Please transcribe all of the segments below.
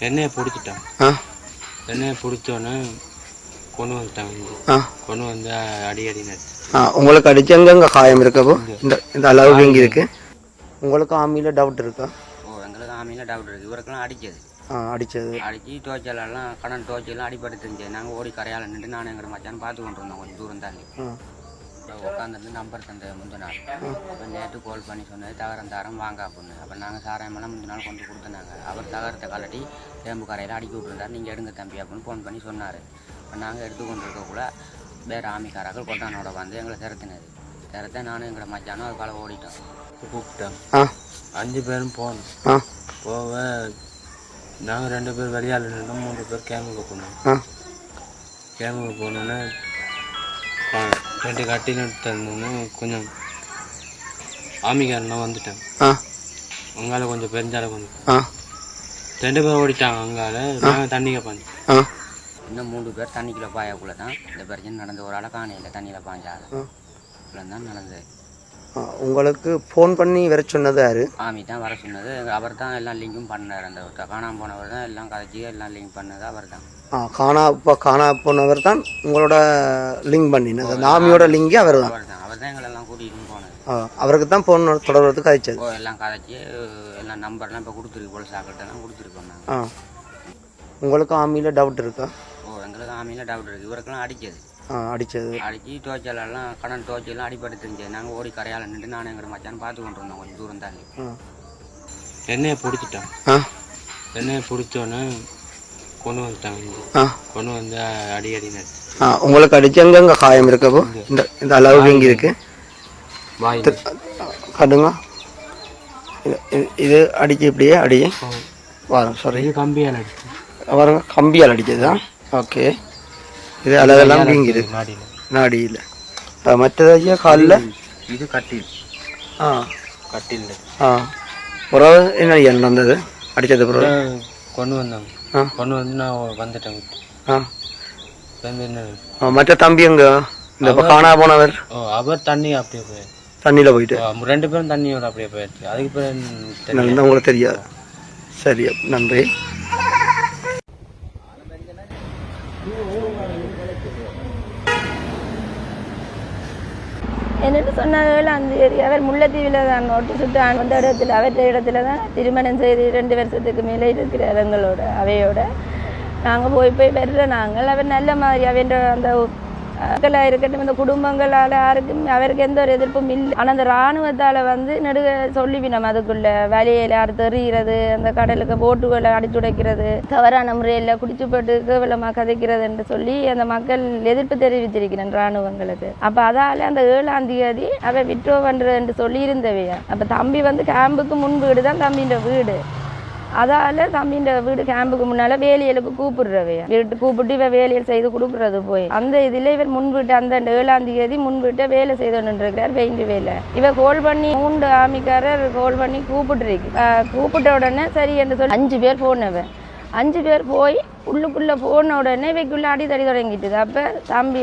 எண்ணெயை பிடிச்சிட்டான். ஆ. எண்ணெயை பிடிச்சோன்னே கொண்டு வந்துட்டாங்க. ஆ. கொண்டு வந்து அடி அடி ஆ உங்களுக்கு அடிச்சு எங்கெங்க காயம் இருக்கப்போ இந்த இந்த அளவுக்கு இங்கே. இருக்கு. உங்களுக்கு ஆமியில் டவுட் இருக்கா? ஓ எங்களுக்கு ஆமையில் டவுட் இருக்குது இவருக்கெல்லாம் அடிச்சது. ஆ அடிச்சது. அடிச்சு டோச்சலெல்லாம் கடன் டோச்செல்லாம் அடிபட்டு இருந்துச்சு. நாங்கள் ஓடி கரையால் நின்று நானும் எங்கள் மச்சான் பார்த்து கொண்டு வந்தோம் கொஞ்சம் தூரம் தாண்டி உட்காந்துருந்து நம்பர் தந்த முந்த நாள். இப்போ நேற்று கால் பண்ணி சொன்னது தகரம் தரம் வாங்க அப்படின்னு. அப்போ நாங்கள் சாராயமெல்லாம் முந்தின நாள் கொண்டு கொடுத்துனாங்க. அவர் தகரத்தை கலட்டி தேம்பு கரையில் அடிக்கி விட்டுருந்தார். நீங்கள் எடுங்க தம்பி அப்படின்னு ஃபோன் பண்ணி சொன்னார். இப்போ நாங்கள் எடுத்து கொண்டு இருக்கக்குள்ள வேறு ஆமிக்காரர்கள் கொட்டானோட வந்து எங்களை திறத்தினது திறத்த நானும் எங்களை மச்சானும் அதுக்கால ஓடிட்டோம். கூப்பிட்டாங்க ஆ. அஞ்சு பேரும் போனோம். போக நாங்கள் ரெண்டு பேர் வெளியால் நின்றோம் மூணு பேர் கேமுக்கு போனோம். கேமுக்கு போனோன்னே ரெண்டு கட்டி தந்தோன்னே கொஞ்சம் ஆமிக்காரனா வந்துட்டாங்க ஆ. அங்கால கொஞ்சம் பெருஞ்சால கொஞ்சம். ஆ. ரெண்டு பேர் ஓடிட்டாங்க அங்கால. நாங்கள் தண்ணி கேட்பாங்க ஆ. இன்னும் மூணு பேர் தண்ணிக்குள்ளே பாயக்குள்ளே தான் இந்த பிரச்சனை நடந்த ஒரு ஆளை காணையில் தண்ணியில். இவ்வளோ தான் நடந்தது. உங்களுக்கு ஃபோன் பண்ணி வர சொன்னது யாரு? ஆமி தான் வர சொன்னது. அவர் தான் எல்லாம் லிங்கும் பண்ணார் அந்த ஒருத்தர் காணாமல் போனவர் தான் எல்லாம் கதைச்சி எல்லாம் லிங்க் பண்ணது. அவர் தான். ஆ காணா இப்போ காணா போனவர் தான் உங்களோட லிங்க் பண்ணினது. அந்த ஆமியோட லிங்கே அவர் தான். அவர் தான். அவர் தான் எங்களெல்லாம் கூட்டிகிட்டு போனது. ஆ, அவருக்கு தான் ஃபோன் தொடர்றதுக்கு அழைச்சது ஓ எல்லாம் கதைச்சி எல்லாம் நம்பர்லாம் இப்போ கொடுத்துருக்கு. போலீஸ் ஆக்கள்கிட்டலாம் கொடுத்துருக்கோம் நாங்கள் ஆ. உங்களுக்கு ஆமியில் டவுட் இருக்கா? ஓ எங்களுக்கு ஆமியில் டவுட் இருக்குது இவருக்கெல்லாம் அடிச்சது. ஆ அடிச்சது. அடிச்சு டோச்சலெல்லாம் கடன் டோச்செல்லாம் அடிபட்டு இருந்துச்சு. நாங்கள் ஓடி கரையால் நின்று நானும் எங்கள் மச்சான் பார்த்து கொண்டு வந்தோம் கொஞ்சம் தூரம் தாண்டி ஆ. எண்ணெயை பிடிச்சிட்டான். ஆ. எண்ணெயை பிடிச்சோன்னே கொண்டு வந்துட்டாங்க கொண்டு வந்து அடி அடி ஆ உங்களுக்கு அடிச்சு எங்கெங்க காயம் இருக்கப்போ இந்த இந்த அளவுக்கு இங்கே இருக்கு? வாய் கடுங்க இது- அடிச்சு இப்படியே அடியே வரும் சாரி இது கம்பியால் அடிச்சு பாருங்க கம்பியால் அடிச்சதா ஓகே. இது அளவெல்லாம் வீங்கிது. நாடியில். மற்றதாச்சியா காலில்? இது கட்டில். ஆ. கட்டில் ஆ. பிறகு என்ன ஐயா நடந்தது அடித்தது பிறகு கொண்டு வந்தாங்க ஆ. கொண்டு வந்து நான் வந்துட்டேன். ஆ. மற்ற தம்பி எங்க? இந்த காணா போனவர்? ஓ அவர் தண்ணி அப்படியே போயிடுச்சு தண்ணியில் போயிட்டு. ரெண்டு பேரும் தண்ணியோட அப்படியே போயிடுச்சு அதுக்கு பிறகு உங்களுக்கு தெரியாது. சரி நன்றி. என்னென்னு சொன்னார்கள் அந்த ஏரியா அவர் முல்லைத்தீவில் தான் நோட்டு சுட்டு வந்த இடத்துல அவற்ற இடத்துல தான் திருமணம் செய்து ரெண்டு வருஷத்துக்கு மேலே இருக்கிற எங்களோட அவையோட நாங்கள் போய் போய் வரல நாங்கள் அவர் நல்ல மாதிரி அவன் அந்த மக்களாக இருக்கட்டும் இந்த குடும்பங்களால் யாருக்கும் அவருக்கு எந்த ஒரு எதிர்ப்பும் இல்லை. ஆனால் அந்த இராணுவத்தால் வந்து நெடுக சொல்லிவினோம் அதுக்குள்ள. வேலையில் யார் தெரிகிறது அந்த கடலுக்கு போட்டுகளை அடிச்சுடைக்கிறது தவறான முறையில் குடிச்சு போட்டு கேவலமாக கதைக்கிறது என்று சொல்லி அந்த மக்கள் எதிர்ப்பு தெரிவித்திருக்கிறேன் இராணுவங்களுக்கு. அப்போ அதால் அந்த ஏழாம் தேதி அவ விட்ரோ பண்ணுறது என்று சொல்லியிருந்தவையா. அப்போ தம்பி வந்து கேம்புக்கு முன் வீடு தான் தம்பின்ற வீடு. அதால் தம்பின்ற வீடு கேம்புக்கு முன்னால் வேலியலுக்கு கூப்பிடுறவையா வீட்டு கூப்பிட்டு இவ வேலையில் செய்து கொடுக்குறது போய். அந்த இதில் இவர் முன்வீட்டு அந்த ஏழாம் தேதி முன்வீட்டை வேலை செய்தோன்னுருக்கிறார் இருக்கிறார் பெயிண்ட் வேலை. இவர் கோல் பண்ணி மூன்று ஆமிக்காரர் கோல் பண்ணி கூப்பிட்டுருக்கு. கூப்பிட்ட உடனே சரி என்று சொல்லி அஞ்சு பேர் போனவன் அஞ்சு பேர் போய் உள்ளுக்குள்ளே போன உடனே இவைக்குள்ளே அடி தடி தொடங்கிட்டுது. அப்போ தம்பி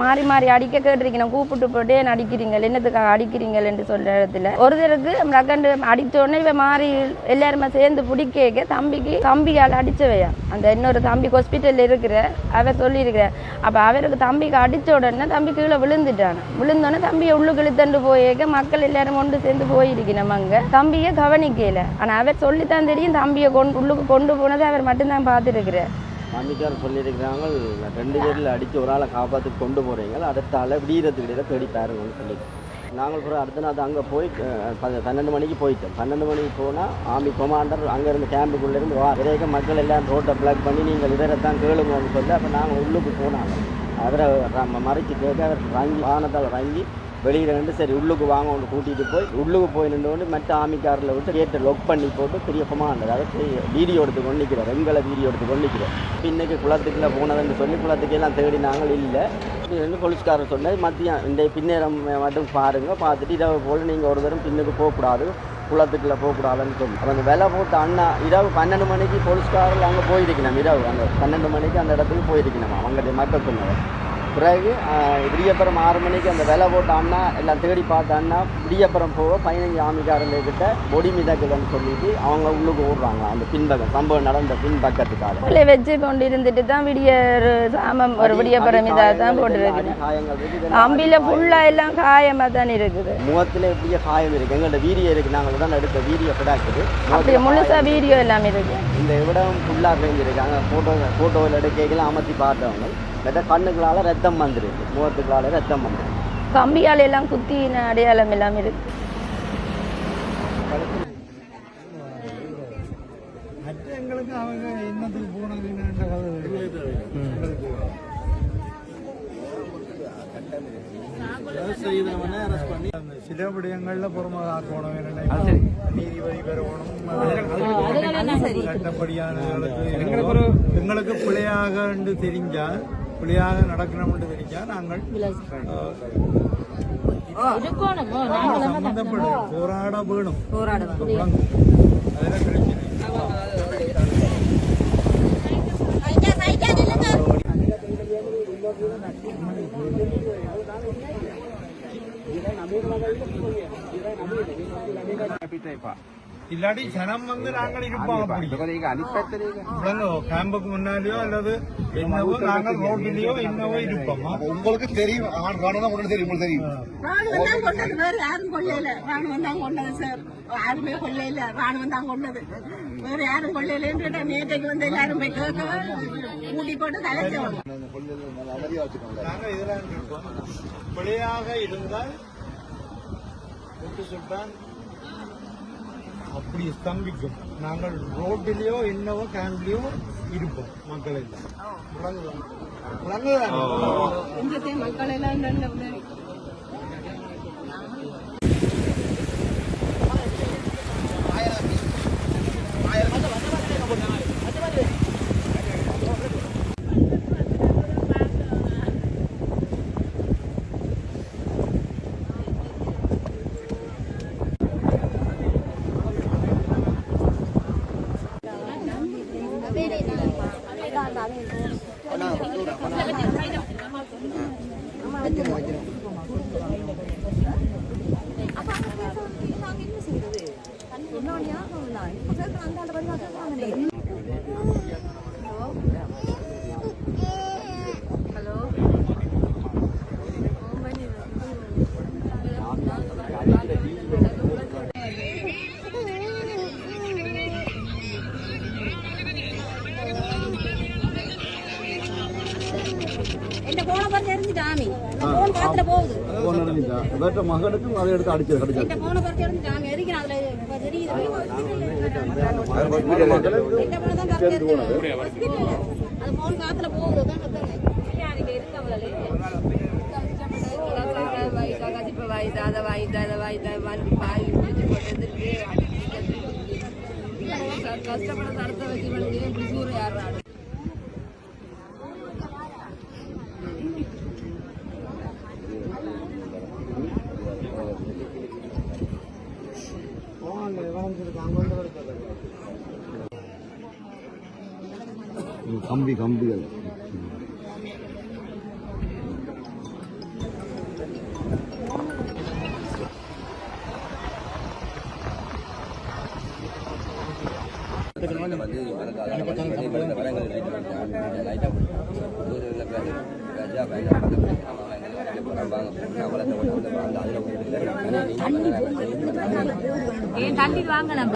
மாறி மாறி அடிக்க கேட்டிருக்கணும் கூப்பிட்டு போட்டு அடிக்கிறீங்க என்னத்துக்காக அடிக்கிறீங்கள்? என்று சொல்கிற இடத்துல ஒருத்தருக்கு நம்ம அடித்த உடனே இவன் மாறி எல்லாருமே சேர்ந்து பிடிக்க தம்பிக்கு தம்பியால் அடித்தவையா அந்த இன்னொரு தம்பி ஹாஸ்பிட்டலில் இருக்கிற அவர் சொல்லியிருக்கிற. அப்போ அவருக்கு தம்பிக்கு அடித்த உடனே தம்பி கீழே விழுந்துட்டான். விழுந்தோடனே தம்பியை உள்ளுக்கு இழுத்துட்டு போயேக்க மக்கள் எல்லாரும் கொண்டு சேர்ந்து போயிருக்கணும் அங்கே. தம்பியை கவனிக்கல. ஆனால் அவர் சொல்லித்தான் தெரியும் தம்பியை கொண்டு உள்ளுக்கு கொண்டு போனதை அவர் மட்டும்தான் பார்த்துருக்கிறார். மாமிக்கார் சொல்லியிருக்கிறாங்க. ரெண்டு பேரில் அடித்து ஒரு ஆளை காப்பாற்றி கொண்டு போகிறீங்க அடுத்த ஆளை விடியறதுக்கிடையில தேடி பாருங்கன்னு சொல்லி நாங்கள் கூட அடுத்த நாள் அங்கே போய் ப- பன்னெண்டு மணிக்கு போயிட்டோம். பன்னெண்டு மணிக்கு போனால் ஆர்மி கொமாண்டர் அங்கேருந்து கேம்புக்குள்ளேருந்து வா விரைக்க மக்கள் எல்லாம் ரோட்டை பிளாக் பண்ணி நீங்கள் இதரைத்தான் கேளுங்கன்னு சொல்லி அப்போ நாங்கள் உள்ளுக்கு போனாங்க. அவரை மறைச்சி கேட்க அவர் ரங்கி வாகனத்தால் ரங்கி வெளியில் நின்று சரி உள்ளுக்கு வாங்க ஒன்று கூட்டிகிட்டு போய் உள்ளுக்கு போய் நின்று மற்ற ஆமிக்காரில் விட்டு கேட்டை லொக் பண்ணி போட்டு பெரிய அந்த அதை வீடியோ எடுத்து கொண்டு நிற்கிறோம் எங்களை வீடியோ எடுத்து கொண்டு நிற்கிறோம் இன்னைக்கு குளத்துக்குள்ளே போனதுன்னு சொல்லி குளத்துக்கு எல்லாம் தேடி நாங்கள் இல்லை. ரெண்டு போலீஸ்காரர் சொன்னது மதியம் இந்த பின்னேரம் மட்டும் பாருங்கள் பார்த்துட்டு இரவு போல் நீங்கள் ஒரு தரம் பின்னுக்கு போகக்கூடாது குளத்துக்குள்ள போகக்கூடாதுன்னு சொல்லி. அப்போ அந்த விலை போட்டு அண்ணா இரவு பன்னெண்டு மணிக்கு போலீஸ்காரில் அங்கே போயிருக்கணும் இரவு அந்த பன்னெண்டு மணிக்கு அந்த இடத்துக்கு போயிருக்கணும் அவங்களுடைய மக்கள் சொன்னவர் பிறகு விடியப்புறம் ஆறு மணிக்கு அந்த விலை போட்டான்னா எல்லாம் தேடி பார்த்தான்னா விடியப்புறம் போக பதினஞ்சு ஆமிக்காரங்கக்கிட்ட பொடி மிதக்குதுன்னு சொல்லிட்டு அவங்க உள்ளுக்கு ஓடுறாங்க. அந்த பின்பக்கம் சம்பவம் நடந்த பின்பக்கத்துக்காக. உள்ளே வச்சு கொண்டு இருந்துட்டு தான் விடிய ஒரு சாமம் ஒரு விடிய பரமிதாக தான் இதெல்லாம் அம்பியில் ஃபுல்லாக எல்லாம் காயமாக தான் இருக்குது. முகத்துல எப்படியே காயம் இருக்கு. எங்கள்ட்ட வீரிய இருக்கு. நாங்கள் உடனே எடுத்த வீரிய கிடாக்குது. அப்படி முழுசாக வீடியோ எல்லாம் இருக்கு. இந்த இடம் ஃபுல்லாக பேஞ்சிருக்காங்க ஃபோட்டோ ஃபோட்டோவில் எடுக்கலாம் அமர்த்தி பார்த்தவங்க. மற்ற கண்ணுக்களால் ரத்தம் வந்துருக்கு முகத்துக்களால் ரத்தம் வந்துருக்கு கம்பியால் எல்லாம் குத்தின அடையாளம் எல்லாம் இருக்கு. எங்களுக்கு அவங்க என்னத்துக்கு போனாங்கன்ற சில விடயங்கள்ல புறமாக ஆக்கணும் என்னன்னா, நீதிபதி பெறணும். சட்டப்படியானவர்களுக்கு எங்களுக்கு பிழையாக என்று தெரிஞ்சால் பிழையாக நடக்கணும்னு தெரிஞ்சால் நாங்கள் போராட வேணும். போராட அதில் பிரச்சனை இல்லாட்டி ஜனம் வந்து நாங்கள் இருப்போம் கேம்புக்கு முன்னாலேயோ அல்லது என்னவோ நாங்கள் ரோட்டிலேயோ என்னவோ இருப்போம் உங்களுக்கு தெரியும் தெரியும் உங்களுக்கு தெரியும் ராணுவம் தான் கொண்டது வேற யாரும் கொள்ளையில ராணுவம் தான் கொண்டது சார் யாருமே கொள்ளையில ராணுவம் தான் கொண்டது வேற யாரும் கொள்ளையிலன்னு நேற்றைக்கு வந்து எல்லாரும் போய் கேட்க கூட்டி போட்டு கலைச்சோம் இதெல்லாம் பிழையாக இருந்தால் சுட்டான் அப்படி ஸ்தம்பிக்கும். நாங்கள் ரோட்டிலேயோ என்னவோ கேம்ப்லேயோ இருப்போம் மக்கள் எல்லாம் விளங்குதா? ഒന്നാണ് ഞാൻ ഒന്നാണ് കുറേ പ്രാന്താണ്ട് പരിപാടി അങ്ങനെ போன் காத்துல போகுது. போன் நடந்துட்டா வேற மகனுக்கும் அதை எடுத்து அடிச்சு அடிச்சு. போன பறிச்சு எடுத்து நாங்க எரிக்கிறோம் அதுல அது போன் காத்துல போகுது. கதிப்பை வச்சு இப்படி சூறையாடுறாங்க கம்பி கம்பிகள். ஏன் தள்ளி வாங்க நம்ம?